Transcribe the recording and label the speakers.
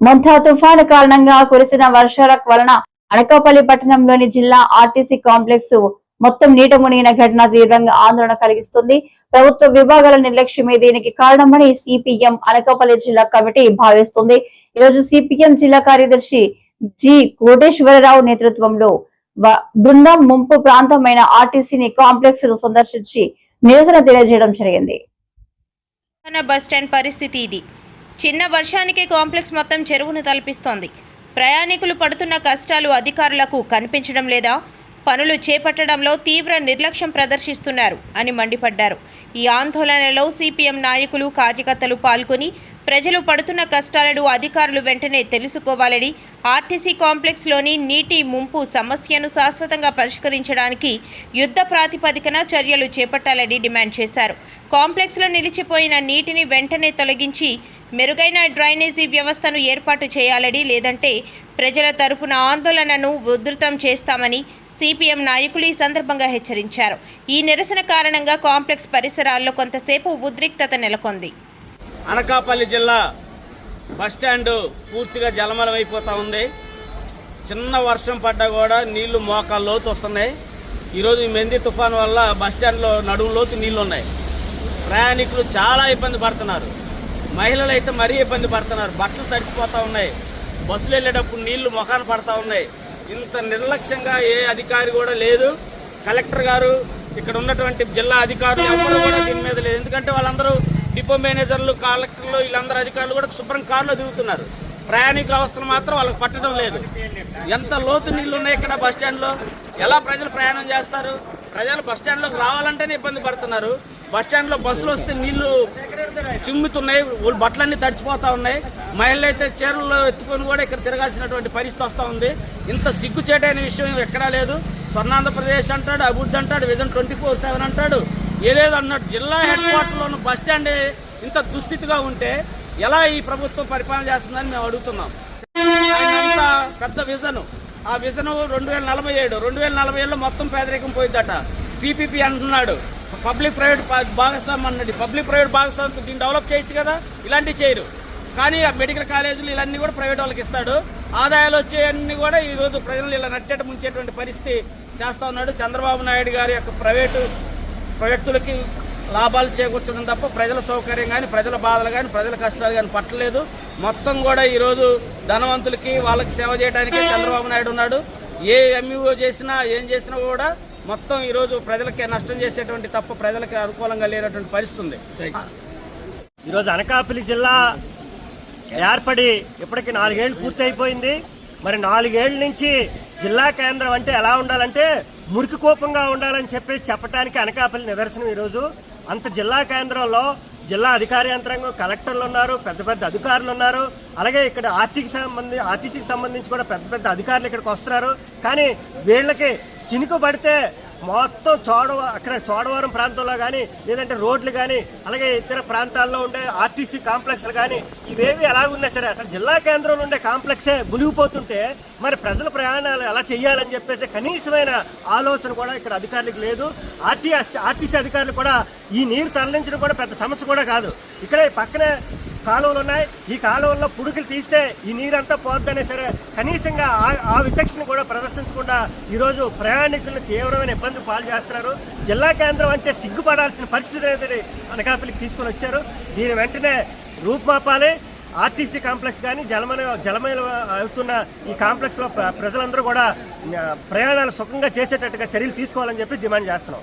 Speaker 1: మంతా తుఫాను కారణంగా కురిసిన వర్షాల వలన అనకాపల్లి పట్టణంలోని జిల్లా ఆర్టీసీ కాంప్లెక్స్ మొత్తం నీట మునిగిన ఘటన తీవ్రంగా ఆందోళన కలిగిస్తుంది. ప్రభుత్వ విభాగాల నిర్లక్ష్యమే దీనికి కారణమని సిపిఎం అనకాపల్లి జిల్లా కమిటీ భావిస్తుంది. ఈ రోజు సిపిఎం జిల్లా కార్యదర్శి జి కోటేశ్వరరావు నేతృత్వంలో బృందం ముంపు ప్రాంతమైన ఆర్టీసీని కాంప్లెక్స్ను సందర్శించి నిరసన తెలియజేయడం జరిగింది.
Speaker 2: బస్ స్టాండ్ పరిస్థితి ఇది. చిన్న వర్షానికి కాంప్లెక్స్ మొత్తం చెరువును తలపిస్తోంది. ప్రయాణికులు పడుతున్న కష్టాలు అధికారులకు కనిపించడం లేదా పనులు చేపట్టడంలో తీవ్ర నిర్లక్ష్యం ప్రదర్శిస్తున్నారు అని మండిపడ్డారు. ఈ ఆందోళనలో సిపిఎం నాయకులు కార్యకర్తలు పాల్గొని ప్రజలు పడుతున్న కష్టాలను అధికారులు వెంటనే తెలుసుకోవాలని ఆర్టీసీ కాంప్లెక్స్లోని నీటి ముంపు సమస్యను శాశ్వతంగా పరిష్కరించడానికి యుద్ధ ప్రాతిపదికన చర్యలు చేపట్టాలని డిమాండ్ చేశారు. కాంప్లెక్స్లో నిలిచిపోయిన నీటిని వెంటనే తొలగించి మెరుగైన డ్రైనేజీ వ్యవస్థను ఏర్పాటు చేయాలని లేదంటే ప్రజల తరపున ఆందోళనను ఉధృతం చేస్తామని సిపిఎం నాయకులు ఈ సందర్భంగా హెచ్చరించారు. ఈ నిరసన కారణంగా కాంప్లెక్స్ పరిసరాల్లో కొంతసేపు ఉద్రిక్తత నెలకొంది.
Speaker 3: అనకాపల్లి జిల్లా బస్టాండు పూర్తిగా జలమలమైపోతూ ఉంది. చిన్న వర్షం పడ్డా కూడా నీళ్ళు మోకాలు లోతు వస్తున్నాయి. ఈరోజు ఈ మెంది తుఫాన్ వల్ల బస్టాండ్లో నడుము లోతు నీళ్ళు ఉన్నాయి. ప్రయాణికులు చాలా ఇబ్బంది పడుతున్నారు. మహిళలు అయితే మరీ ఇబ్బంది పడుతున్నారు. బట్టలు తడిసిపోతూ ఉన్నాయి. బస్సులు వెళ్ళేటప్పుడు నీళ్ళు మొఖాన పడతా ఉన్నాయి. ఇంత నిర్లక్ష్యంగా ఏ అధికారి కూడా లేదు. కలెక్టర్ గారు ఇక్కడ ఉన్నటువంటి జిల్లా అధికారులు ఎవరు కూడా దీని మీద లేదు. ఎందుకంటే వాళ్ళందరూ డిపో మేనేజర్లు కలెక్టర్లు వీళ్ళందరూ అధికారులు కూడా శుభ్రం కారులో దిగుతున్నారు. ప్రయాణికుల అవస్థలు మాత్రం వాళ్ళకి పట్టడం లేదు. ఎంత లోతు నీళ్ళు ఉన్నాయి ఇక్కడ బస్ ఎలా ప్రజలు ప్రయాణం చేస్తారు? ప్రజలు బస్ రావాలంటేనే ఇబ్బంది పడుతున్నారు. బస్ బస్సులు వస్తే నీళ్ళు చిమ్ముతున్నాయి వాళ్ళు బట్టలన్నీ తడిచిపోతూ ఉన్నాయి. మహిళలు అయితే చీరలు ఎత్తుకొని కూడా ఇక్కడ తిరగాల్సినటువంటి పరిస్థితి వస్తూ ఉంది. ఇంత సిగ్గుచేటైన విషయం ఎక్కడా లేదు. స్వర్ణాంధ్రప్రదేశ్ అంటాడు అభివృద్ధి అంటాడు విజన్ ట్వంటీ ఫోర్ సెవెన్ అంటాడు. ఏదేదో జిల్లా హెడ్ క్వార్టర్లోని బస్ స్టాండ్ ఇంత దుస్థితిగా ఉంటే ఎలా ఈ ప్రభుత్వం పరిపాలన చేస్తుందని మేము అడుగుతున్నాం. అంత పెద్ద విజన్. ఆ విజన్ రెండు వేల నలభై ఏడు రెండు వేల నలభై ఏడులో మొత్తం పేదరికం పోయిద్దట. పీపీపీ అంటున్నాడు పబ్లిక్ ప్రైవేట్ భాగస్వామ్యం అన్నది పబ్లిక్ ప్రైవేట్ భాగస్వామ్యం దీన్ని డెవలప్ చేయొచ్చు కదా? ఇలాంటివి చేయరు. కానీ ఆ మెడికల్ కాలేజీలు ఇవన్నీ కూడా ప్రైవేట్ వాళ్ళకి ఇస్తాడు. ఆదాయాలు వచ్చేవన్నీ కూడా ఈ రోజు ప్రజలు ఇలా నట్టేట ముంచేటువంటి పరిస్థితి చేస్తా ఉన్నాడు. చంద్రబాబు నాయుడు గారి యొక్క ప్రైవేటు వ్యక్తులకి లాభాలు చేకూర్చడం తప్ప ప్రజల సౌకర్యం కానీ ప్రజల బాధలు కానీ ప్రజల కష్టాలు కానీ పట్టలేదు. మొత్తం కూడా ఈరోజు ధనవంతులకి వాళ్ళకి సేవ చేయడానికి చంద్రబాబు నాయుడు ఉన్నాడు. ఏ ఎంఈఓ చేసినా ఏం చేసినా కూడా మొత్తం ఈరోజు ప్రజలకి నష్టం చేసేటువంటి తప్ప ప్రజలకి అనుకూలంగా లేనటువంటి పరిస్థితి ఉంది.
Speaker 4: ఈరోజు అనకాపల్లి జిల్లా ఏర్పడి ఇప్పటికి నాలుగేళ్ళు పూర్తి అయిపోయింది మరి నాలుగేళ్ళ నుంచి జిల్లా కేంద్రం అంటే ఎలా ఉండాలంటే మురికి కోపంగా ఉండాలని చెప్పేసి చెప్పడానికి అనకాపల్లి నిదర్శనం ఈరోజు. అంత జిల్లా కేంద్రంలో జిల్లా అధికార యంత్రాంగం కలెక్టర్లు ఉన్నారు పెద్ద పెద్ద అధికారులు ఉన్నారు. అలాగే ఇక్కడ ఆర్టీకి సంబంధించి ఆర్టీసీకి సంబంధించి కూడా పెద్ద పెద్ద అధికారులు ఇక్కడికి వస్తున్నారు. కానీ వీళ్ళకి చినుకు పడితే మొత్తం చోడవ అక్కడ చోడవరం ప్రాంతంలో కానీ లేదంటే రోడ్లు కానీ అలాగే ఇతర ప్రాంతాల్లో ఉండే ఆర్టీసీ కాంప్లెక్స్లు కానీ ఇవేవి ఎలా ఉన్నా సరే అసలు జిల్లా కేంద్రంలో ఉండే కాంప్లెక్సే మునిగిపోతుంటే మరి ప్రజల ప్రయాణాలు ఎలా చేయాలని చెప్పేసి కనీసమైన ఆలోచన కూడా ఇక్కడ అధికారులకు లేదు. ఆర్టీ ఆర్టీసీ అధికారులు కూడా ఈ నీరు తరలించడం కూడా పెద్ద సమస్య కూడా కాదు. ఇక్కడ పక్కనే కాలువలు ఉన్నాయి ఈ కాలువల్లో పుడుకులు తీస్తే ఈ నీరంతా పోద్దనే సరే. కనీసంగా ఆ- ఆ విచక్షణ కూడా ప్రదర్శించకుండా ఈరోజు ప్రయాణికులను తీవ్రమైన ఇబ్బందులు పాలు చేస్తున్నారు. జిల్లా కేంద్రం అంటే సిగ్గుపడాల్సిన పరిస్థితి అనేది అనకాపల్లికి తీసుకొని వచ్చారు. దీని వెంటనే రూపుమాపాలి. ఆర్టీసీ కాంప్లెక్స్ కానీ జలమైన జలమైన అవుతున్న ఈ కాంప్లెక్స్లో ప్ర- ప్రజలందరూ కూడా ప్రయాణాలు సుఖంగా చేసేటట్టుగా చర్యలు తీసుకోవాలని చెప్పి డిమాండ్ చేస్తున్నాం.